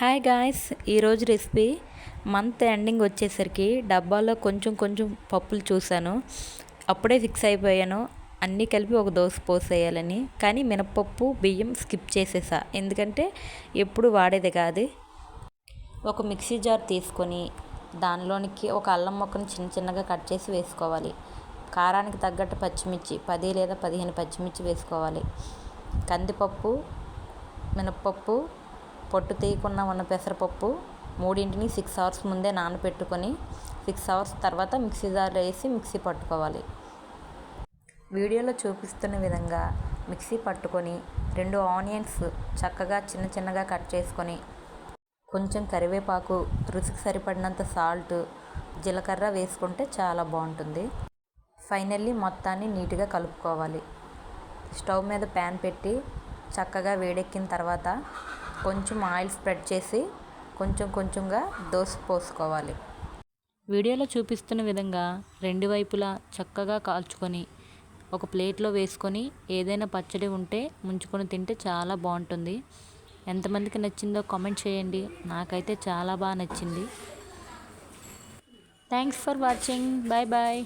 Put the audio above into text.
Hi guys ఈరోజు recipe month ending వచ్చేసరికి డబ్బాలో కొంచెం కొంచెం పప్పులు చూశాను. అప్పుడే ఫిక్స్ అయిపోయాను. అన్నీ కలిపి ఒక దోశ పోసేయాలని. కానీ మినపప్పు బియ్యం స్కిప్ చేసేసా. ఎందుకంటే ఎప్పుడు వాడేది కాదు. ఒక మిక్సీ జార్ తీసుకొని దానిలోనికి ఒక అల్లం మొక్కను చిన్న చిన్నగా కట్ చేసి వేసుకోవాలి. కారానికి తగ్గట్టు పచ్చిమిర్చి పది లేదా పదిహేను పచ్చిమిర్చి వేసుకోవాలి. కందిపప్పు మినప్పప్పు పొట్టు తీయకుండా ఉన్న పెసరపప్పు మూడింటిని సిక్స్ అవర్స్ ముందే నానబెట్టుకొని సిక్స్ అవర్స్ తర్వాత మిక్సీ జార్లో వేసి మిక్సీ పట్టుకోవాలి. వీడియోలో చూపిస్తున్న విధంగా మిక్సీ పట్టుకొని రెండు ఆనియన్స్ చక్కగా చిన్న చిన్నగా కట్ చేసుకొని కొంచెం కరివేపాకు రుచికి సరిపడినంత సాల్ట్ జీలకర్ర వేసుకుంటే చాలా బాగుంటుంది. ఫైనల్లీ మొత్తాన్ని నీట్గా కలుపుకోవాలి. స్టవ్ మీద ప్యాన్ పెట్టి చక్కగా వేడెక్కిన తర్వాత కొంచెం ఆయిల్ స్ప్రెడ్ చేసి కొంచెం కొంచెంగా దోశ పోసుకోవాలి. వీడియోలో చూపిస్తున్న విధంగా రెండు వైపులా చక్కగా కాల్చుకొని ఒక ప్లేట్లో వేసుకొని ఏదైనా పచ్చడి ఉంటే ముంచుకొని తింటే చాలా బాగుంటుంది. ఎంతమందికి నచ్చిందో కామెంట్ చేయండి. నాకైతే చాలా బాగా నచ్చింది. Thanks for watching. Bye bye